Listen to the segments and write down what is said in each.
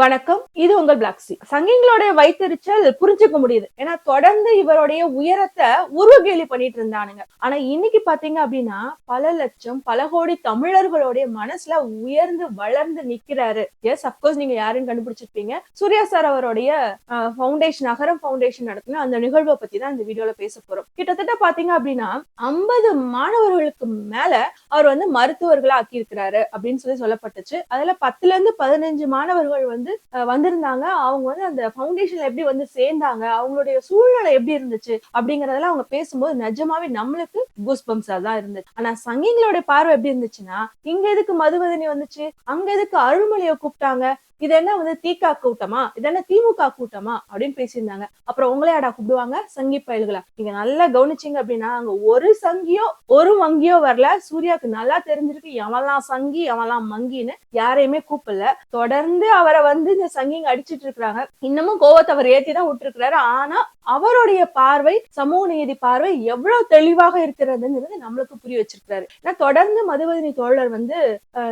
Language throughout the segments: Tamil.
வணக்கம். இது உங்கள் பிளாக்ஸி சங்கிங்களுடைய வைத்தறிச்சல் புரிஞ்சுக்க முடியுது. ஏன்னா தொடர்ந்து இவருடைய உயரத்தை உருவகேலி பண்ணிட்டு இருந்தானுங்க. ஆனா இன்னைக்கு பாத்தீங்க அப்படின்னா பல லட்சம் பல கோடி தமிழர்களுடைய மனசுல உயர்ந்து வளர்ந்து நிக்கிறாரு. எஸ் அப்கோர்ஸ் நீங்க யாருன்னு கண்டுபிடிச்சிருப்பீங்க. சூர்யா சார் அவருடைய ஃபவுண்டேஷன் அகரம் ஃபவுண்டேஷன் நடத்தின அந்த நிகழ்வை பத்தி தான் இந்த வீடியோல பேச போறோம். கிட்டத்தட்ட பாத்தீங்க அப்படின்னா ஐம்பது மாணவர்களுக்கு மேல அவர் வந்து மருத்துவர்களா ஆக்கியிருக்கிறாரு அப்படின்னு சொல்லி சொல்லப்பட்டுச்சு. அதுல பத்துல இருந்து பதினஞ்சு மாணவர்கள் வந்து வந்து வந்திருந்தாங்க. அவங்க வந்து அந்த ஃபவுண்டேஷன்ல எப்படி வந்து சேர்ந்தாங்க அவங்களுடைய சூழ்நிலை எப்படி இருந்துச்சு அப்படிங்கறதெல்லாம் அவங்க பேசும்போது நிஜமாவே நம்மளுக்கு கூஸ் பம்ஸா தான் இருந்துச்சு ஆனா சங்கிங்களுடைய பார்வை எப்படி இருந்துச்சுன்னா இங்க எதுக்கு மதுவதனி வந்துச்சு? அங்க எதுக்கு அருள்மொழியை கூப்பிட்டாங்க? இது என்ன வந்து தீகா கூட்டமா? இது என்ன திமுக கூட்டமா? அப்படின்னு பேசியிருந்தாங்க. அப்புறம் உங்களே அடா கூப்பிடுவாங்க சங்கி பயல்களா. நீங்க நல்லா கவனிச்சீங்க அப்படின்னா அங்க ஒரு சங்கியோ ஒரு வங்கியோ வரல. சூர்யாவுக்கு நல்லா தெரிஞ்சிருக்கு. எவெல்லாம் சங்கி எவெல்லாம் மங்கின்னு யாரையுமே கூப்பிடல. தொடர்ந்து அவரை வந்து இந்த சங்கிங்க அடிச்சிட்டு இருக்காங்க இன்னமும் கோவத்தை அவர் ஏத்தி தான் விட்டுருக்கிறாரு. ஆனா அவருடைய பார்வை சமூக நீதி பார்வை எவ்வளவு தெளிவாக இருக்கிறதுங்கிறது நம்மளுக்கு புரிய வச்சிருக்கிறாரு. ஏன்னா தொடர்ந்து மதுவதினி தோழர் வந்து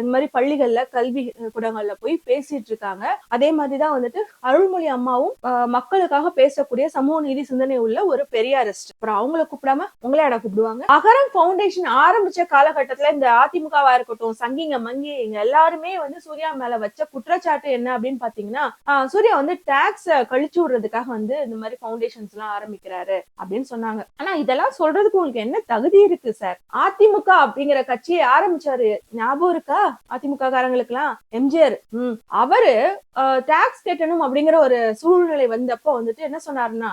இந்த மாதிரி பள்ளிகள்ல கல்வி கூடங்கள்ல போய் பேசிட்டு இருக்காங்க. அதே மாதிரிதான் வந்துட்டு அருள்மொழி அம்மாவும் மக்களுக்காக பேசக்கூடிய சமூக நீதி சிந்தனை உள்ள ஒரு பெரியாரிஸ்ட் அப்புறம் அவங்கள கூப்பிடாம உங்களே இடம் கூப்பிடுவாங்க? அகரம் ஃபவுண்டேஷன் ஆரம்பிச்ச காலகட்டத்துல இந்த அதிமுகவா இருக்கட்டும் சங்கிங்க மங்கி இங்க எல்லாருமே வந்து சூர்யா மேல வச்ச குற்றச்சாட்டு என்ன அப்படின்னு அப்படின்னு பாத்தீங்கன்னா சூர்யா வந்து டாக்ஸ் கழிச்சு விடுறதுக்காக வந்து இந்த மாதிரி பவுண்டேஷன்ஸ் எல்லாம் ஆரம்பிக்கிறாரு அப்படின்னு சொன்னாங்க. ஆனா இதெல்லாம் சொல்றதுக்கு உங்களுக்கு என்ன தகுதி இருக்கு சார் அதிமுக அப்படிங்கிற கட்சியை ஆரம்பிச்சாரு. ஞாபகம் இருக்கா? அதிமுக காரங்களுக்கு எல்லாம் எம்ஜிஆர். ம். அவரு டாக்ஸ் கட்டணும் அப்படிங்கிற ஒரு சூழ்நிலை வந்தப்போ வந்துட்டு என்ன சொன்னாருன்னா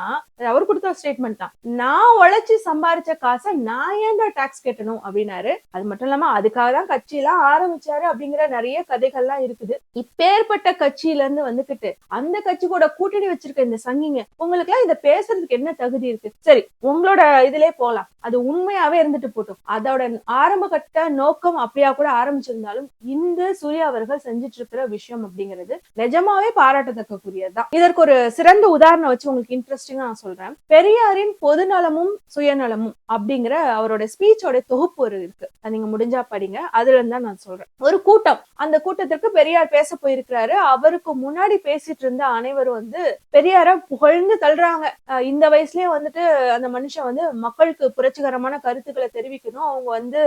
அவர் கொடுத்த ஸ்டேட்மெண்ட் தான். நான் உழைச்சு சம்பாரிச்ச காசை நான் ஏன்டா டாக்ஸ் கட்டணும் அப்படின்னாரு. அது மட்டும் இல்லாம அதுக்காக தான் கட்சி எல்லாம் ஆரம்பிச்சாரு அப்படிங்கிற நிறைய கதைகள்லாம் இருக்குது. இப்பேற்பட்ட கட்சி கட்சியில இருந்து வந்துகிட்டு அந்த கட்சி கூட கூட்டணி வச்சிருக்க இந்த சங்கிங்க உங்களுக்கு எல்லாம் இதை பேசுறதுக்கு என்ன தகுதி இருக்கு? சரி உங்களோட இதுலயே போலாம். அது உண்மையாவே இருந்துட்டு போட்டும். அதோட ஆரம்ப கட்ட நோக்கம் அப்படியா கூட ஆரம்பிச்சிருந்தாலும் இந்த சூர்யா அவர்கள் செஞ்சுட்டு இருக்கிற விஷயம் அப்படிங்கிறது நிஜமாவே பாராட்டத்தக்கக்கூடியதுதான். இதற்கு ஒரு சிறந்த உதாரணம் வச்சு உங்களுக்கு இன்ட்ரெஸ்டிங்கா நான் சொல்றேன். பெரியாரின் பொதுநலமும் சுயநலமும் அப்படிங்கிற அவரோட ஸ்பீச்சோட தொகுப்பு ஒரு இருக்கு. நீங்க முடிஞ்சா படிங்க. அதுல இருந்தா நான் சொல்றேன். ஒரு கூட்டம். அந்த கூட்டத்திற்கு பெரியார் பேச போயிருக்கிறாரு. அவருக்கு முன்னாடி பேசிட்டு இருந்த அனைவரும் வந்து பெரியார புகழ்ந்து தள்ளுறாங்க. இந்த வயசுலயே வந்துட்டு அந்த மனுஷன் வந்து மக்களுக்கு புரட்சிகரமான கருத்துக்களை தெரிவிக்கணும். அவங்க வந்து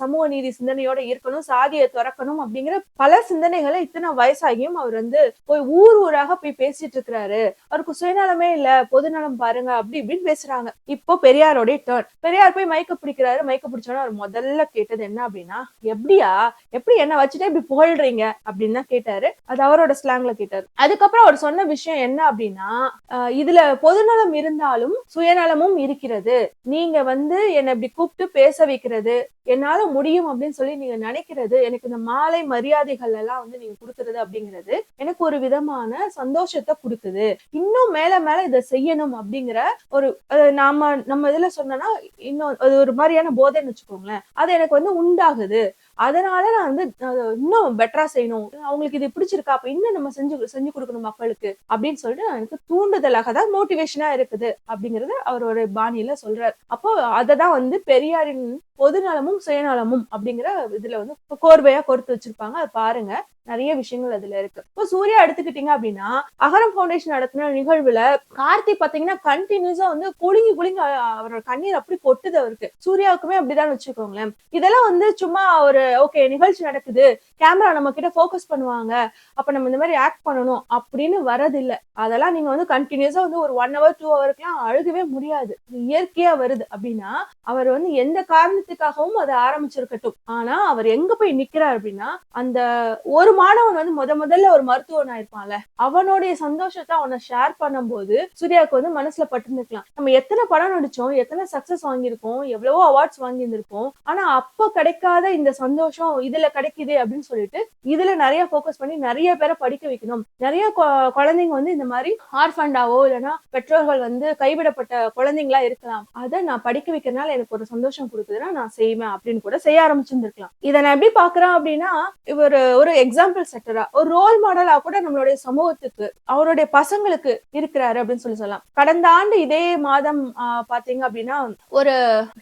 சமூக நீதி சிந்தனையோட இருக்கணும் சாதியை துறக்கணும் அப்படிங்கிற பல சிந்தனைகளை இத்தனை வயசாகியும் அவர் வந்து போய் ஊர் ஊராக போய் பேசிட்டு இருக்கிறாரு. அவருக்கு சுயநலமே இல்ல பொதுநலம் பாருங்க அப்படி இப்படின்னு பேசுறாங்க. இப்போ பெரியாரோடைய டேர்ன் பெரியார் போய் மயக்க பிடிக்கிறாரு மயக்க பிடிச்சோன்னா அவர் முதல்ல கேட்டது என்ன அப்படின்னா எப்படியா? எப்படி என்ன வச்சுட்டே இப்படி புகழ்றீங்க? அப்படின்னு தான் கேட்டாரு. அது அவரோட ஸ்லாங்ல கேட்டாரு. அதுக்கப்புறம் அவர் சொன்ன விஷயம் என்ன அப்படின்னா இதுல பொதுநலம் இருந்தாலும் சுயநலமும் இருக்கிறது. நீங்க வந்து என்னை இப்படி கூப்பிட்டு பேச வைக்கிறது என்னால முடியும் அப்படின்னு சொல்லி நீங்க நினைக்கிறது எனக்கு இந்த மாலை மரியாதைகள் எல்லாம் வந்து நீங்க கொடுக்கறது அப்படிங்கிறது எனக்கு ஒரு விதமான சந்தோஷத்தை கொடுக்குது இன்னும் மேல மேல இதை செய்யணும் அப்படிங்கிற ஒரு நாம நம்ம இதுல சொன்னோம்னா இன்னும் அது ஒரு மாதிரியான போதைன்னு வச்சுக்கோங்களேன். அது எனக்கு வந்து உண்டாகுது. அதனால நான் வந்து இன்னும் பெட்டரா செய்யணும். அவங்களுக்கு இது பிடிச்சிருக்கா அப்ப இன்னும் நம்ம செஞ்சு செஞ்சு கொடுக்கணும் மக்களுக்கு? அப்படின்னு சொல்லிட்டு எனக்கு தூண்டுதலாக தான் மோட்டிவேஷனா இருக்குது அப்படிங்கறது அவரோட பாணியில சொல்றாரு. அப்போ அதை தான் வந்து பெரியாரின் பொதுநலமும் சுயநலமும் அப்படிங்கிற இதுல வந்து கோர்வையா கொடுத்து வச்சிருப்பாங்க. அதை பாருங்க. நிறைய விஷயங்கள் அதுல இருக்கு. இப்போ சூர்யா எடுத்துக்கிட்டீங்க அப்படின்னா அகரம் ஃபவுண்டேஷன் நடத்தின நிகழ்வுல கார்த்தி பாத்தீங்கன்னா கண்டினியூஸா வந்து குலுங்கி குலுங்கி அவரோட கண்ணீர் அப்படி கொட்டுது அவருக்கு. சூர்யாவுக்குமே அப்படிதான் வச்சுக்கோங்களேன். இதெல்லாம் வந்து சும்மா ஒரு ஓகே நிகழ்ச்சி நடக்குது. கேமரா நம்ம கிட்ட போக்கஸ் பண்ணுவாங்க. அப்ப நம்ம இந்த மாதிரி ஆக்ட் பண்ணணும் அப்படின்னு வரதில்ல அதெல்லாம் நீங்க வந்து கண்டினியூஸா வந்து ஒரு ஒன் ஹவர் டூ ஹவருக்குலாம் அழுகவே முடியாது. இயற்கையா வருது. அப்படின்னா அவர் வந்து எந்த காரணத்துக்காகவும் அதை ஆரம்பிச்சிருக்கட்டும். ஆனா அவர் எங்க போய் நிக்கிறார் அப்படின்னா அந்த ஒரு மாணவன் வந்து முத முதல்ல ஒரு மருத்துவன் ஆயிருப்பான்ல அவனுடைய சந்தோஷத்தை அவனை ஷேர் பண்ணும்போது சூர்யாவுக்கு வந்து மனசுல பட்டுருந்துக்கலாம். நம்ம எத்தனை படம் நடிச்சோம் எத்தனை சக்சஸ் வாங்கியிருக்கோம் எவ்வளவோ அவார்ட்ஸ் வாங்கியிருந்திருக்கோம் ஆனா அப்ப கிடைக்காத இந்த சந்தோஷம் இதுல கிடைக்குது அப்படின்னு சொல்லிட்டு இதுல நிறைய ஃபோக்கஸ் பண்ணி நிறைய பேரை படிக்க வைக்கணும். நிறைய கொ- குழந்தைங்க வந்து இந்த மாதிரி ஆர்ஃபண்டாவோ இல்லைன்னா பெற்றோர்கள் வந்து கைவிடப்பட்ட குழந்தைங்களா இருக்கலாம். அதை நான் படிக்க வைக்கிறதுனால எனக்கு ஒரு சந்தோஷம் கொடுக்குதுன்னா நான் செய்வேன் அப்படின்னு கூட செய்ய ஆரம்பிச்சிருந்திருக்கலாம். இதை நான் எப்படி பாக்குறேன் அப்படின்னா இவர் ஒரு எக்ஸாம் எக்ஸாம்பிள் செட்டரா ஒரு ரோல் மாடலா கூட நம்மளுடைய சமூகத்துக்கு அவருடைய பசங்களுக்கு இருக்கிறாரு அப்படின்னு சொல்லி சொல்லலாம். கடந்த ஆண்டு இதே மாதம் பாத்தீங்க அப்படின்னா ஒரு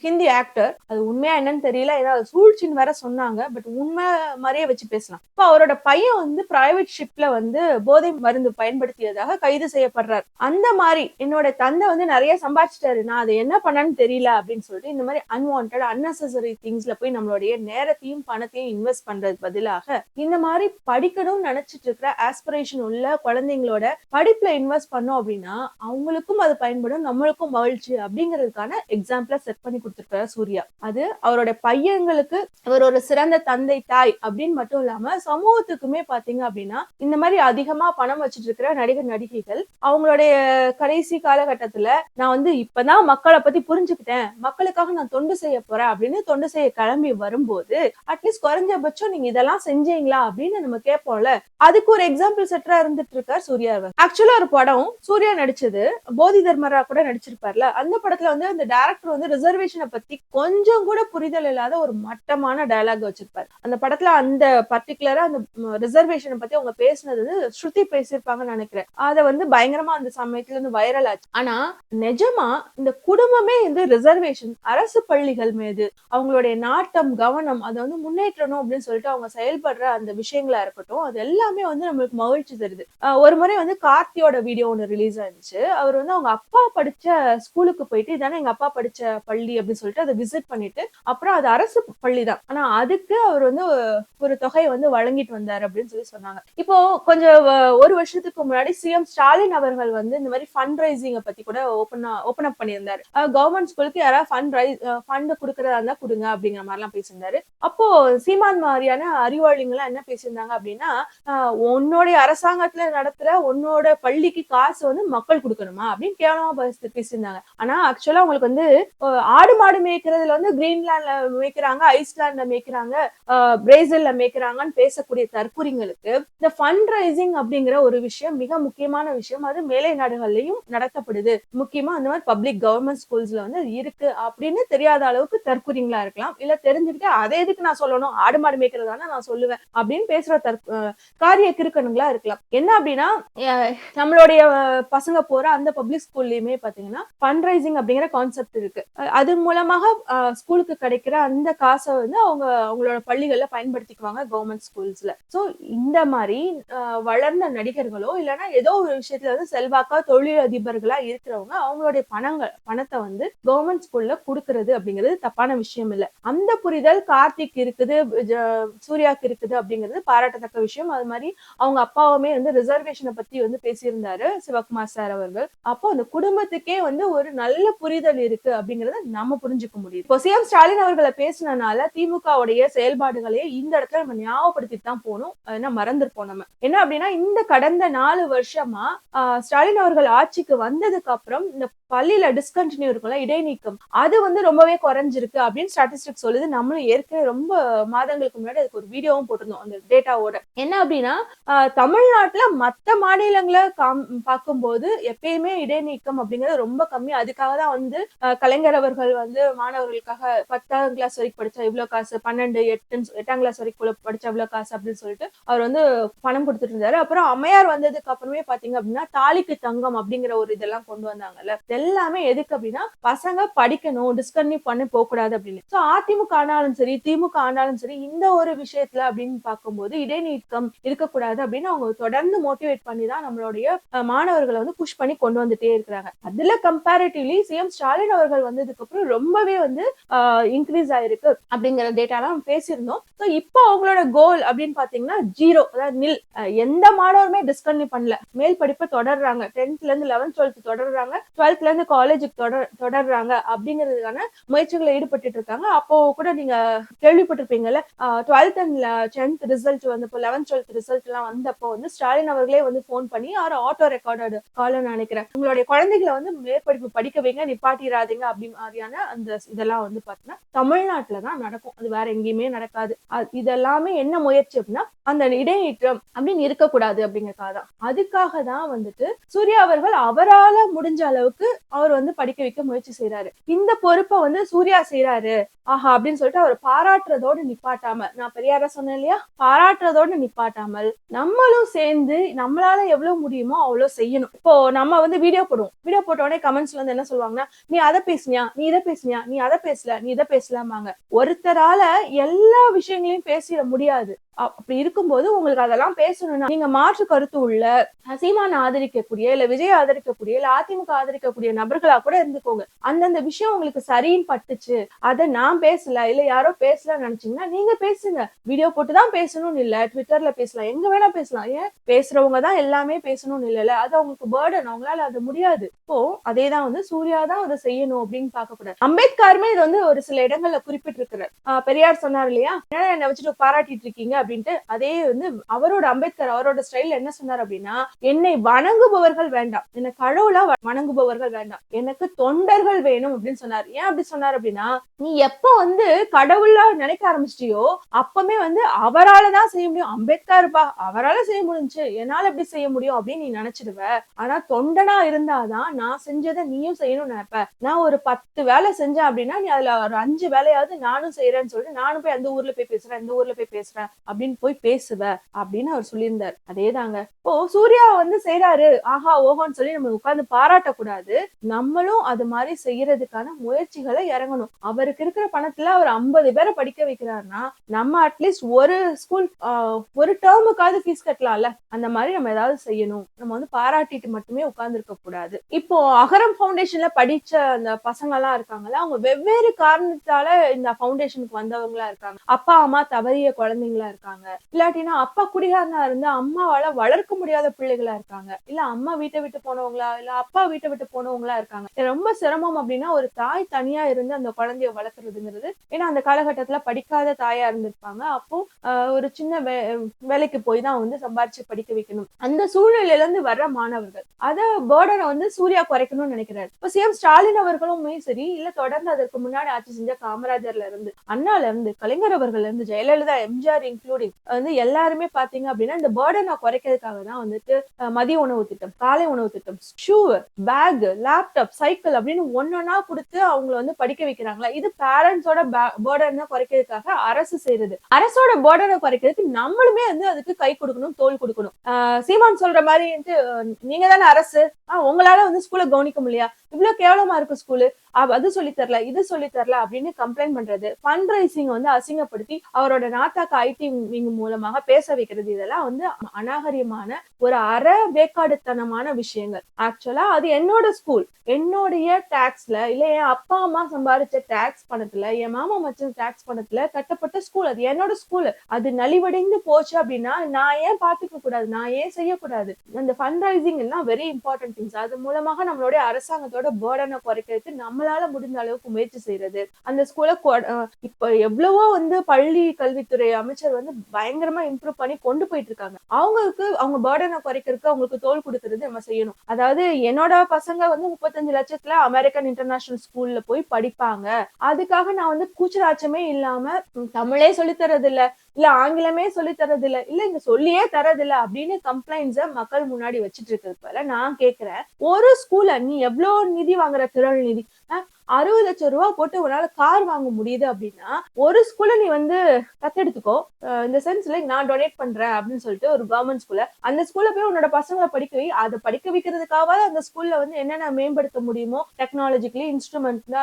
ஹிந்தி ஆக்டர் அது உண்மையா என்னன்னு தெரியல ஏதாவது சூழ்ச்சின்னு வேற சொன்னாங்க பட் உண்மை மாதிரியே வச்சு பேசலாம். இப்ப அவரோட பையன் வந்து பிரைவேட் ஷிப்ல வந்து போதை மருந்து பயன்படுத்தியதாக கைது செய்யப்படுறாரு. அந்த மாதிரி என்னோட தந்தை வந்து நிறைய சம்பாதிச்சிட்டாரு. நான் அதை என்ன பண்ணனு தெரியல அப்படின்னு சொல்லிட்டு இந்த மாதிரி அன்வான்ட் அன்னெசரி திங்ஸ்ல போய் நம்மளுடைய நேரத்தையும் பணத்தையும் இன்வெஸ்ட் பண்றது பதிலாக இந்த மாதிரி படிக்கணும்னு நினைச்சிட்டு இருக்கிற ஆஸ்பிரேஷன் உள்ள குழந்தைங்களோட படிப்புல இன்வெஸ்ட் பண்ணோம் அப்படின்னா அவங்களுக்கும் அது பயன்படும் நம்மளுக்கும் மகிழ்ச்சி அப்படிங்கிறதுக்கான எக்ஸாம்பிள செட் பண்ணி கொடுத்துருக்காரு சூர்யா. அது அவரோட பையன்களுக்கு அவர் ஒரு சிறந்த தந்தை தாய் அப்படின்னு மட்டும் இல்லாம சமூகத்துக்குமே பாத்தீங்க அப்படின்னா இந்த மாதிரி அதிகமா பணம் வச்சுட்டு இருக்கிற நடிகர் நடிகைகள் அவங்களுடைய கடைசி காலகட்டத்துல நான் வந்து இப்பதான் மக்களை பத்தி புரிஞ்சுக்கிட்டேன். மக்களுக்காக நான் தொண்டு செய்ய போறேன் அப்படின்னு தொண்டு செய்ய கிளம்பி வரும்போது அட்லீஸ்ட் குறைஞ்சபட்சம் நீங்க இதெல்லாம் செஞ்சீங்களா? அப்படின்னு நம்ம கேட்போம்ல அதுக்கு ஒரு எக்ஸாம்பிள் செட்டரா இருந்துட்டு இருக்கார் சூர்யா ஆக்சுவலா ஒரு படம் சூர்யா நடிச்சது போதி தர்மரா கூட நடிச்சிருப்பார்ல அந்த படத்துல வந்து அந்த டேரக்டர் வந்து ரிசர்வேஷனை பத்தி கொஞ்சம் கூட புரிதல் இல்லாத ஒரு மட்டமான டயலாக் வச்சிருப்பாரு. அந்த படத்துல அந்த பர்டிகுலரா அந்த ரிசர்வேஷனை பத்தி அவங்க பேசினது வந்து ஸ்ருதி பேசியிருப்பாங்கன்னு நினைக்கிறேன். அதை வந்து பயங்கரமா அந்த சமயத்துல இருந்து வைரல் ஆச்சு. ஆனா நிஜமா இந்த குடும்பமே வந்து ரிசர்வேஷன் அரசு பள்ளிகள் மீது அவங்களுடைய நாட்டம் கவனம் அதை வந்து முன்னேற்றணும் அப்படின்னு சொல்லிட்டு அவங்க செயல்படுற அந்த விஷயம் இருக்கட்டும் அது எல்லாமே வந்து நம்மளுக்கு மகிழ்ச்சி தருது. ஒரு முறை வந்து கார்த்தியோட வீடியோ ஒன்று ரிலீஸ் ஆயிருந்துச்சு. அவர் வந்து அவங்க அப்பா படிச்ச ஸ்கூலுக்கு போயிட்டு இதானே எங்க அப்பா படிச்ச பள்ளி அப்படின்னு சொல்லிட்டு அதை விசிட் பண்ணிட்டு அப்புறம் அது அரசு பள்ளி தான். ஆனா அதுக்கு அவர் வந்து ஒரு தொகையை வந்து வழங்கிட்டு வந்தார் அப்படின்னு சொல்லி சொன்னாங்க. இப்போ கொஞ்சம் ஒரு வருஷத்துக்கு முன்னாடி சிஎம் ஸ்டாலின் அவர்கள் வந்து இந்த மாதிரி ஃபண்ட் ரைசிங்கை பத்தி கூட ஓப்பன் ஓப்பன் அப் பண்ணியிருந்தாரு. கவர்மெண்ட் ஸ்கூலுக்கு யாராவது ஃபண்ட் ரைஸ் ஃபண்ட் கொடுக்கறதா இருந்தா கொடுங்க அப்படிங்கிற மாதிரிலாம் பேசியிருந்தாரு. அப்போ சீமான் மாதிரியான அறிவாளிங்கெல்லாம் என்ன பேசியிருந்தாங்க? அப்படின்னா உன்னோடைய அரசாங்கத்துல நடத்துற உன்னோட பள்ளிக்கு காசு வந்து மக்கள் கொடுக்கணுமா அப்படின்னு கேவலமா பேசியிருந்தாங்க. ஆனா ஆக்சுவலா உங்களுக்கு வந்து ஆடு மாடு மேய்க்கிறதுல வந்து கிரீன்லாண்ட்ல மேய்க்கிறாங்க ஐஸ்லாண்ட்ல மேய்க்கிறாங்க பிரேசில்ல மேய்க்கிறாங்கன்னு பேசக்கூடிய தற்குறிங்களுக்கு இந்த ஃபண்ட் ரைசிங் அப்படிங்கிற ஒரு விஷயம் மிக முக்கியமான விஷயம். அது மேலை நாடுகள்லயும் நடத்தப்படுது. முக்கியமா அந்த மாதிரி பப்ளிக் கவர்மெண்ட் ஸ்கூல்ஸ்ல வந்து இருக்கு அப்படின்னு தெரியாத அளவுக்கு தற்குறிங்களா இருக்கலாம். இல்ல தெரிஞ்சுக்கிட்டு அதை எதுக்கு நான் சொல்லணும்? ஆடு மாடு மேய்க்கிறதான நான் சொல்லுவேன் அப்படின்னு பேசுற தற் காரிய கிறுக்கணுங்களா இருக்கலாம். என்ன அப்படின்னா நம்மளுடைய பசங்க போற அந்த பப்ளிக் ஸ்கூல்லயுமே பாத்தீங்கன்னா ஃபண்ட் ரைசிங் அப்படிங்கிற கான்செப்ட் இருக்கு. அது மூலமாக ஸ்கூலுக்கு கிடைக்கிற அந்த காசை வந்து அவங்க அவங்களோட பள்ளிகள்ல பயன்படுத்திக்குவாங்க கவர்மெண்ட் ஸ்கூல்ஸ்ல சோ இந்த மாதிரி வளர்ந்த நடிகர்களோ இல்லைன்னா ஏதோ ஒரு விஷயத்துல வந்து செல்வாக்கா தொழிலதிபர்களா இருக்கிறவங்க அவங்களுடைய பணங்கள் பணத்தை வந்து கவர்மெண்ட் ஸ்கூல்ல கொடுக்கறது அப்படிங்கிறது தப்பான விஷயம் இல்ல. அந்த புரிதல் கார்த்திக் இருக்குது சூர்யாக்கு இருக்குது அப்படிங்கிறது பாராட்டத்தக்க விஷயம். அது மாதிரி அவங்க அப்பாவுமே வந்து ரிசர்வேஷனை பத்தி வந்து பேசியிருந்தாரு சிவகுமார் சார் அவர்கள். அப்போ அந்த குடும்பத்துக்கே வந்து ஒரு நல்ல புரிதல் இருக்கு அப்படிங்கறத நம்ம புரிஞ்சுக்க முடியுது. இப்போ சிஎம் ஸ்டாலின் அவர்களை பேசினனால திமுகவுடைய செயல்பாடுகளையே இந்த இடத்துல நம்ம ஞாபகப்படுத்திட்டு தான் போகணும். ஏன்னா மறந்துருப்போம் நம்ம. என்ன அப்படின்னா இந்த கடந்த நாலு வருஷமா ஆஹ், ஸ்டாலின் அவர்கள் ஆட்சிக்கு வந்ததுக்கு அப்புறம் இந்த பள்ளியில டிஸ்கண்டினியூ இருக்கும்ல இடைநீக்கம். அது வந்து ரொம்பவே குறைஞ்சிருக்கு அப்படின்னு ஸ்டாட்டிஸ்டிக் சொல்லுது. நம்மளும் ஏற்கனவே ரொம்ப மாதங்களுக்கு முன்னாடி அதுக்கு ஒரு வீடியோவும் போட்டிருந்தோம். அந்த டேட்டாவோட என்ன அப்படின்னா ஆஹ், தமிழ்நாட்டுல மத்த மாநிலங்களை காம் பார்க்கும்போது எப்பயுமே இடைநீக்கம் அப்படிங்கிறது ரொம்ப கம்மி. அதுக்காக தான் வந்து கலைஞர் அவர்கள் வந்து மாணவர்களுக்காக பத்தாம் கிளாஸ் வரைக்கும் படிச்சா இவ்வளவு காசு பன்னெண்டு எட்டு எட்டாம் கிளாஸ் வரைக்கும் படிச்சா இவ்வளவு காசு அப்படின்னு சொல்லிட்டு அவர் வந்து பணம் கொடுத்துட்டு இருந்தாரு. அப்புறம் அம்மையார் வந்ததுக்கு அப்புறமே பாத்தீங்க அப்படின்னா தாலிக்கு தங்கம் அப்படிங்கிற ஒரு இதெல்லாம் கொண்டு வந்தாங்கல்ல. எல்லாமே எதுக்கு அப்படின்னா பசங்க படிக்கணும் டிஸ்கன்யூ பண்ணி போக கூடாது அப்படின்னு. சோ அதிமுக ஆனாலும் சரி திமுக ஆனாலும் சரி இந்த ஒரு விஷயத்துல அப்படின்னு பார்க்கும்போது இடைநீக்கம் இருக்கக்கூடாது அப்படின்னு அவங்க தொடர்ந்து மோட்டிவேட் பண்ணி தான் நம்மளுடைய மாணவர்களை வந்து புஷ் பண்ணி கொண்டு வந்துட்டே இருக்கிறாங்க. அதுல கம்பேரிட்டிவ்லி சிஎம் ஸ்டாலின் அவர்கள் வந்ததுக்கு அப்புறம் ரொம்பவே வந்து இன்க்ரீஸ் ஆயிருக்கு அப்படிங்கிற டேட்டாலாம் பேசியிருந்தோம். ஸோ இப்போ அவங்களோட கோல் அப்படின்னு பாத்தீங்கன்னா ஜீரோ அதாவது நில் எந்த மாணவருமே டிஸ்கன்டினியூ பண்ணல. மேல் படிப்பை தொடர்றாங்க. டென்த்ல இருந்து லெவன்த் டுவெல்த் தொடர்றாங்க. டுவெல்த்ல இருந்து காலேஜுக்கு தொடர் தொடர்றாங்க அப்படிங்கிறதுக்கான முயற்சிகளை ஈடுபட்டு இருக்காங்க. அப்போ கூட நீங்க கேள்விப்பட்டிருப்பீங்கல்ல டுவெல்த் அண்ட் டென்த் ரிசல்ட் வந்தப்போ லெவன்த் டுவெல்த் ரிசல்ட் எல்லாம் வந்தப்போ வந்து ஸ்டாலின் அவர்களே வந்து ஃபோன் பண்ணி ஆர் ஆட்டோ ரெக்கார்டட் கால்னு நினைக்கிறேன். உங்களுடைய குழந்தைகளை வந்து மேற்படிப்பு படிக்க வைங்க நிப்பாட்டிடாதீங்க அப்படி மாதிரியான அந்த இதெல்லாம் வந்து பாத்தீங்கன்னா தமிழ்நாட்டுல தான் நடக்கும். அது வேற எங்கேயுமே நடக்காது. இதெல்லாமே என்ன முயற்சி அப்படின்னா அந்த இடைநீற்றம் அப்படின்னு இருக்கக்கூடாது அப்படிங்கறதுக்காக தான். அதுக்காக தான் வந்துட்டு சூர்யா அவர்கள் அவரால முடிஞ்ச அளவுக்கு அவர் வந்து படிக்க வைக்க முயற்சி செய்யறாரு இந்த பொறுப்பை வந்து சூர்யா செய்யறாரு ஆஹா அப்படின்னு சொல்லிட்டு அவர் பாராட்டுறதோடு நிப்பாட்டாம நான் பெரியார சொன்னேன் இல்லையா? பாரா பாராட்டுறதோட நிப்பாட்டாமல் நம்மளும் சேர்ந்து நம்மளால எவ்வளவு முடியுமோ அவ்வளவு செய்யணும். இப்போ நம்ம வந்து வீடியோ போடுவோம். வீடியோ போட்ட உடனே கமெண்ட்ஸ்ல வந்து என்ன சொல்லுவாங்கன்னா நீ அதை பேசுனியா? நீ இதை பேசுனியா? நீ அதை பேசல? நீ இதை பேசலாமாங்க ஒருத்தரால எல்லா விஷயங்களையும் பேசிட முடியாது. அப்படி இருக்கும்போது உங்களுக்கு அதெல்லாம் பேசணும்னா நீங்க மாற்று கருத்து உள்ள சீமான ஆதரிக்கக்கூடிய இல்ல விஜய் ஆதரிக்கக்கூடிய இல்ல அதிமுக ஆதரிக்கக்கூடிய நபர்களா கூட இருந்துக்கோங்க. அந்தந்த விஷயம் உங்களுக்கு சரின்னு பட்டுச்சு அதை நான் பேசல இல்ல யாரோ பேசல நினைச்சீங்கன்னா நீங்க பேசுங்க. வீடியோ போட்டு தான் பேசணும்னு இல்ல ட்விட்டர்ல பேசலாம் எங்க வேணா பேசலாம். ஏன்? பேசுறவங்க தான் எல்லாமே பேசணும்னு இல்லைல்ல அது அவங்களுக்கு பேர்டன் அவங்களால அது முடியாது. இப்போ அதே தான் வந்து சூர்யா தான் அதை செய்யணும் அப்படின்னு பாக்கக்கூடாது அம்பேத்கருமே இது வந்து ஒரு சில இடங்கள்ல குறிப்பிட்டிருக்கிறார். ஆஹ் பெரியார் சொன்னார் இல்லையா? என்ன வச்சுட்டு பாராட்டிட்டு இருக்கீங்க அப்படின்ட்டு அதே வந்து அவரோட அம்பேத்கர் அவரோட ஸ்டைல் என்ன சொன்னார் அப்படின்னா என்னை வணங்குபவர்கள் வேண்டாம். என்னை கடவுளா வணங்குபவர்கள் வேண்டாம். எனக்கு தொண்டர்கள் வேணும் அப்படின்னு சொன்னார். ஏன் அப்படி சொன்னார் அப்படின்னா நீ எப்ப வந்து கடவுளா நினைக்க ஆரம்பிச்சிட்டியோ அப்பமே வந்து அவரால தான் செய்ய முடியும். அம்பேத்கர்ப்பா அவரால செய்ய முடிஞ்சு என்னால எப்படி செய்ய முடியும்? அப்படின்னு நீ நினைச்சிடுவ. ஆனா தொண்டனா இருந்தாதான் நான் செஞ்சதை நீயும் செய்யணும்னு நினைப்ப. நான் ஒரு பத்து வேலை செஞ்சேன் அப்படின்னா நீ அதுல ஒரு அஞ்சு வேலையாவது நானும் செய்யறேன்னு சொல்லிட்டு நானும் போய் அந்த ஊர்ல போய் பேசுறேன் இந்த ஊர்ல போய் பேசுறேன். அப்படின்னு போய் பேசுவ அப்படின்னு அவர் சொல்லியிருந்தார். அதேதாங்க. இப்போ சூர்யா வந்து செய்யறாரு ஆஹா ஓஹோன்னு சொல்லி நம்ம உட்கார்ந்து பாராட்டக்கூடாது. நம்மளும் அது மாதிரி செய்யறதுக்கான முயற்சிகளை இறங்கணும். அவருக்கு இருக்கிற பணத்துல அவர் ஐம்பது பேரை படிக்க வைக்கிறாருன்னா நம்ம அட்லீஸ்ட் ஒரு ஸ்கூல் ஒரு டேர்முக்காவது ஃபீஸ் கட்டலாம்ல. அந்த மாதிரி நம்ம ஏதாவது செய்யணும். நம்ம வந்து பாராட்டிட்டு மட்டுமே உட்கார்ந்து இருக்க கூடாது. இப்போ அகரம் ஃபவுண்டேஷன்ல படிச்ச அந்த பசங்க எல்லாம் இருக்காங்கல்ல அவங்க வெவ்வேறு காரணத்தால இந்த ஃபவுண்டேஷனுக்கு வந்தவங்களா இருக்காங்க. அப்பா அம்மா தவறிய குழந்தைங்களா இருக்காங்க. இல்லாட்டினா அப்பா குடிகாரனா இருந்தா அம்மாவால வளர்க்க முடியாத பிள்ளைகளா இருக்காங்க. இல்ல அம்மா வீட்டை விட்டு போனவங்களா இல்ல அப்பா வீட்டை விட்டு போனவங்களா இருக்காங்க. ரொம்ப சிரமம் அப்படின்னா ஒரு தாய் தனியா இருந்து அந்த குழந்தைய வளர்க்கறதுங்கிறது. ஏன்னா அந்த காலகட்டத்துல படிக்காத தாயா இருந்திருப்பாங்க. அப்போ ஒரு சின்ன வே- வேலைக்கு போய் தான் வந்து சம்பாரிச்சு படிக்க வைக்கணும். அந்த சூழ்நிலையில இருந்து வர்ற மாணவர்கள். அத பேர்டனை வந்து சூர்யா குறைக்கணும்னு நினைக்கிறாரு. இப்ப சிஎம் ஸ்டாலின் அவர்களுமே சரி இல்ல தொடர்ந்து அதற்கு முன்னாடி ஆட்சி செஞ்ச காமராஜர்ல இருந்து அண்ணால இருந்து கலைஞர் அவர்கள் இருந்து ஜெயலலிதா எம்ஜிஆர் இன்க்ளூட் இன்க்ளூடிங் வந்து எல்லாருமே பாத்தீங்க அப்படின்னா இந்த பேர்டனை குறைக்கிறதுக்காக தான் வந்துட்டு மதிய உணவு திட்டம் காலை உணவு திட்டம் ஷூ பேக் லேப்டாப் சைக்கிள் அப்படின்னு ஒன்னொன்னா கொடுத்து அவங்கள வந்து படிக்க வைக்கிறாங்களா? இது பேரண்ட்ஸோட பேர்டனை குறைக்கிறதுக்காக அரசு செய்யறது. அரசோட பேர்டனை குறைக்கிறதுக்கு நம்மளுமே வந்து அதுக்கு கை கொடுக்கணும் தோல் கொடுக்கணும். சீமான் சொல்ற மாதிரி வந்து நீங்க தானே அரசு. ஆஹ் உங்களால வந்து ஸ்கூலை கவனிக்க முடியா? இவ்வளவு கேவலமா இருக்கு ஸ்கூலு அது சொல்லி தரல இது சொல்லி தரல அப்படின்னு கம்ப்ளைண்ட் பண்றது. ஃபண்ட் ரைசிங் வந்து அசிங்கப்படுத்தி அவரோட நாத்தாக்கு ஐடி விங் மூலமாக பேச வைக்கிறது. இதெல்லாம் வந்து அநாகரியமான ஒரு அற வேக்காடுத்தனமான விஷயங்கள். ஆக்சுவலா அது என்னோட ஸ்கூல் என்னுடைய டாக்ஸ்ல இல்ல என் அப்பா அம்மா சம்பாதிச்ச டாக்ஸ் பணத்துல என் மாமா மச்சன் டாக்ஸ் பணத்துல கட்டப்பட்ட ஸ்கூல் அது என்னோட ஸ்கூல் அது நலிவடைந்து போச்சு அப்படின்னா நான் ஏன் பாத்துக்க கூடாது? நான் ஏன் செய்யக்கூடாது? அந்த ஃபண்ட் ரைசிங் எல்லாம் வெரி இம்பார்ட்டன்ட் திங்ஸ் அது மூலமாக நம்மளுடைய அரசாங்கத்தோட பேர்டனை குறைக்கிறதுக்கு நம்மளால முடிந்த அளவுக்கு முயற்சி செய்யறது அந்த ஸ்கூலை இப்ப எவ்வளவோ வந்து பள்ளி கல்வித்துறை அமைச்சர் வந்து பயங்கரமா இம்ப்ரூவ் பண்ணி கொண்டு போயிட்டு இருக்காங்க. அவங்களுக்கு அவங்க பேர்டனை குறைக்கிறதுக்கு அவங்களுக்கு தோல் கொடுக்கறது நம்ம செய்யணும். அதாவது என்னோட பசங்க வந்து முப்பத்தஞ்சு லட்சத்துல அமெரிக்கன் இன்டர்நேஷனல் ஸ்கூல்ல போய் படிப்பாங்க. அதுக்காக நான் வந்து கூச்சராச்சமே இல்லாம தமிழே சொல்லித்தரது இல்ல இல்ல ஆங்கிலமே சொல்லித் தரது இல்ல இல்ல இங்க சொல்லியே தரது இல்ல அப்படின்னு கம்ப்ளைண்ட்ஸ மக்கள் முன்னாடி வச்சிட்டு இருக்கிறது போல நான் கேக்குறேன். ஒரு ஸ்கூல்ல நீ எவ்வளவு நிதி வாங்குற திரள் நிதி? app அறுபது லட்சம் ரூபாய் போட்டு உன்னால கார் வாங்க முடியுது அப்படின்னா ஒரு ஸ்கூல்ல நீ வந்து தத்தெடுத்துக்கோ. இந்த சென்ஸ்ல நான் டொனேட் பண்றேன் அப்படின்னு சொல்லிட்டு ஒரு கவர்மெண்ட் ஸ்கூல்ல அந்த ஸ்கூல்ல போய் உன்னோட பசங்களை படிக்க வை. அதை படிக்க வைக்கிறதுக்காக அந்த ஸ்கூல்ல வந்து என்னென்ன மேம்படுத்த முடியுமோ டெக்னாலஜிக்கலி இன்ஸ்ட்ருமெண்ட்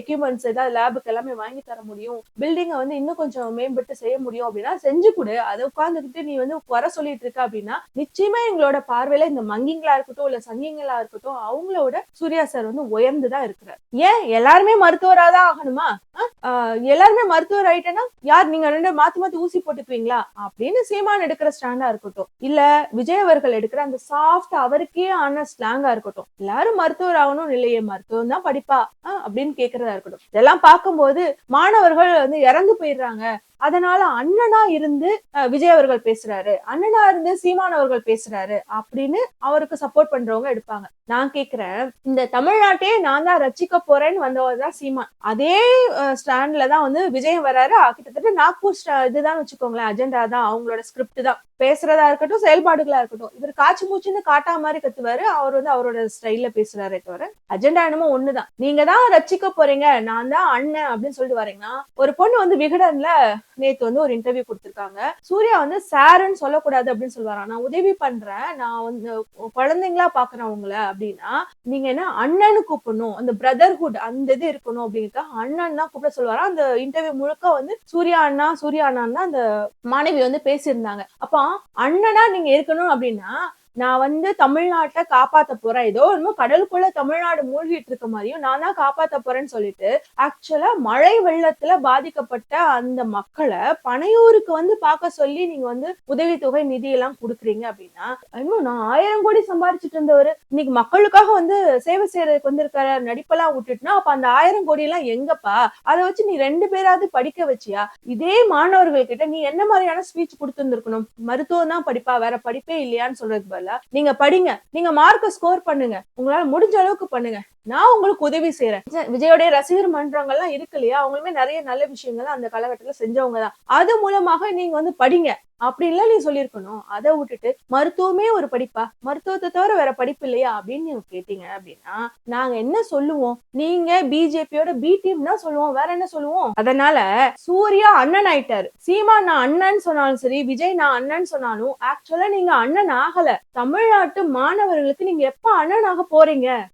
எக்யூப்மெண்ட்ஸ் ஏதாவது லேபுக்கு எல்லாமே வாங்கி தர முடியும். பில்டிங்கை வந்து இன்னும் கொஞ்சம் மேம்பட்டு செய்ய முடியும் அப்படின்னா செஞ்சு கொடு. அதை உட்காந்துக்கிட்டு நீ வந்து வர சொல்லிட்டு இருக்க அப்படின்னா நிச்சயமா எங்களோட பார்வையில இந்த மங்கிங்களா இருக்கட்டும் இல்ல சங்கிங்களா இருக்கட்டும் அவங்களோட சூர்யா சார் வந்து உயர்ந்துதான் இருக்கிறார். ஏன் எல்லாருமே மருத்துவரா தான் ஆகணுமா? ஆஹ் எல்லாருமே மருத்துவர் ஆயிட்டேன்னா யார்? நீங்க ரெண்டு மாத்தி மாத்தி ஊசி போட்டுக்குவீங்களா? அப்படின்னு சீமான் எடுக்கிற ஸ்டாண்டா இருக்கட்டும். இல்ல விஜய் அவர்கள் எடுக்கிற அந்த சாஃப்ட் அவருக்கே ஆன ஸ்லாங்கா இருக்கட்டும். எல்லாரும் மருத்துவர் ஆகணும் இல்லையே மருத்துவம் தான் படிப்பா? ஆஹ் அப்படின்னு கேக்குறதா இருக்கட்டும். இதெல்லாம் பார்க்கும்போது மாணவர்கள் வந்து இறந்து போயிடுறாங்க. அதனால அண்ணனா இருந்து அஹ், விஜய் அவர்கள் பேசுறாரு. அண்ணனா இருந்து சீமான் அவர்கள் பேசுறாரு. அப்படின்னு அவருக்கு சப்போர்ட் பண்றவங்க எடுப்பாங்க. நான் கேக்குறேன் இந்த தமிழ்நாட்டையே நான் தான் ரச்சிக்க போறேன் வரேன்னு வந்தவர் தான் சீமான் அதே ஸ்டாண்ட்ல தான் வந்து விஜயம் வராரு. கிட்டத்தட்ட நாக்பூர் இதுதான் வச்சுக்கோங்களேன் அஜெண்டா தான். அவங்களோட ஸ்கிரிப்ட் தான். பேசுறதா இருக்கட்டும் செயல்பாடுகளா இருக்கட்டும். இவர் காய்ச்சி மூச்சுன்னு காட்டா மாதிரி கத்துவாரு. அவர் வந்து அவரோட ஸ்டைல்ல பேசுறாரே தவிர அஜெண்டா என்னமோ ஒண்ணுதான். நீங்க தான் ரச்சிக்க போறீங்க நான் தான் அண்ணன் அப்படின்னு சொல்லிட்டு வரீங்கன்னா ஒரு பொண்ணு வந்து விகடன்ல நேத்து வந்து ஒரு இன்டர்வியூ கொடுத்திருக்காங்க. சூர்யா வந்து சாருன்னு சொல்லக்கூடாது அப்படின்னு சொல்லுவாரா? நான் உதவி பண்றேன் நான் வந்து குழந்தைங்களா பாக்குறேன் உங்களை அப்படின்னா நீங்க என்ன அண்ணன்னு கூப்பிடணும் அந்த பிரதர்ஹுட் அந்த இது இருக்கணும் அப்படிங்கறத அண்ணன் தான் கூப்பிட சொல்லுவாரா. அந்த இன்டர்வியூ முழுக்க வந்து சூர்யா அண்ணா சூர்யா அண்ணா அந்த மாணவி வந்து பேசியிருந்தாங்க. அப்ப அண்ணனா நீங்க இருக்கணும் அப்படின்னா நான் வந்து தமிழ்நாட்டை காப்பாத்த போறேன். ஏதோ என்னமோ கடலுக்குள்ள தமிழ்நாடு மூழ்கிட்டு இருக்க மாதிரியும் நான் தான் காப்பாத்த போறேன்னு சொல்லிட்டு ஆக்சுவலா மழை வெள்ளத்துல பாதிக்கப்பட்ட அந்த மக்களை பனையூருக்கு வந்து பார்க்க சொல்லி நீங்க வந்து உதவித்தொகை நிதி எல்லாம் கொடுக்குறீங்க அப்படின்னா இன்னும் நான் ஆயிரம் கோடி சம்பாரிச்சிட்டு இருந்தவர். இன்னைக்கு மக்களுக்காக வந்து சேவை செய்யறதுக்கு வந்திருக்கிற நடிப்பெல்லாம் விட்டுட்டுனா அப்ப அந்த ஆயிரம் கோடி எல்லாம் எங்கப்பா? அதை வச்சு நீ ரெண்டு பேராவது படிக்க வச்சியா? இதே மாணவர்கள் கிட்ட நீ என்ன மாதிரியான ஸ்பீச் கொடுத்துருந்துருக்கணும்? மருத்துவம் தான் படிப்பா வேற படிப்பே இல்லையான்னு சொல்றதுக்கு பதிலா நீங்க படிங்க நீங்க மார்க்க ஸ்கோர் பண்ணுங்க உங்களால முடிஞ்ச அளவுக்கு பண்ணுங்க. நான் உங்களுக்கு உதவி செய்யறேன் விஜய்- விஜயோடைய ரசிகர் மன்றங்கள்லாம் இருக்கு இல்லையா? அவங்களுமே நிறைய நல்ல விஷயங்கள் அந்த காலகட்டத்துல செஞ்சவங்க தான் அது மூலமாக நீங்க வந்து படிங்க. அப்படின்லாம் நீ சொல்லியிருக்கணும். அதை விட்டுட்டு மருத்துவமே ஒரு படிப்பா? மருத்துவத்தை தவிர வேற படிப்பு இல்லையா? அப்படின்னு நீங்க கேட்டீங்க அப்படின்னா நாங்க என்ன சொல்லுவோம்? நீங்க பிஜேபியோட பி டீம் தான் சொல்லுவோம். வேற என்ன சொல்லுவோம்? அதனால சூர்யா அண்ணன் ஆயிட்டாரு. சீமா நான் அண்ணன் சொன்னாலும் சரி விஜய் நான் அண்ணன் சொன்னாலும் ஆக்சுவலா நீங்க அண்ணன் ஆகல. தமிழ்நாட்டு மாணவர்களுக்கு நீங்க எப்ப அண்ணன் ஆக போறீங்க?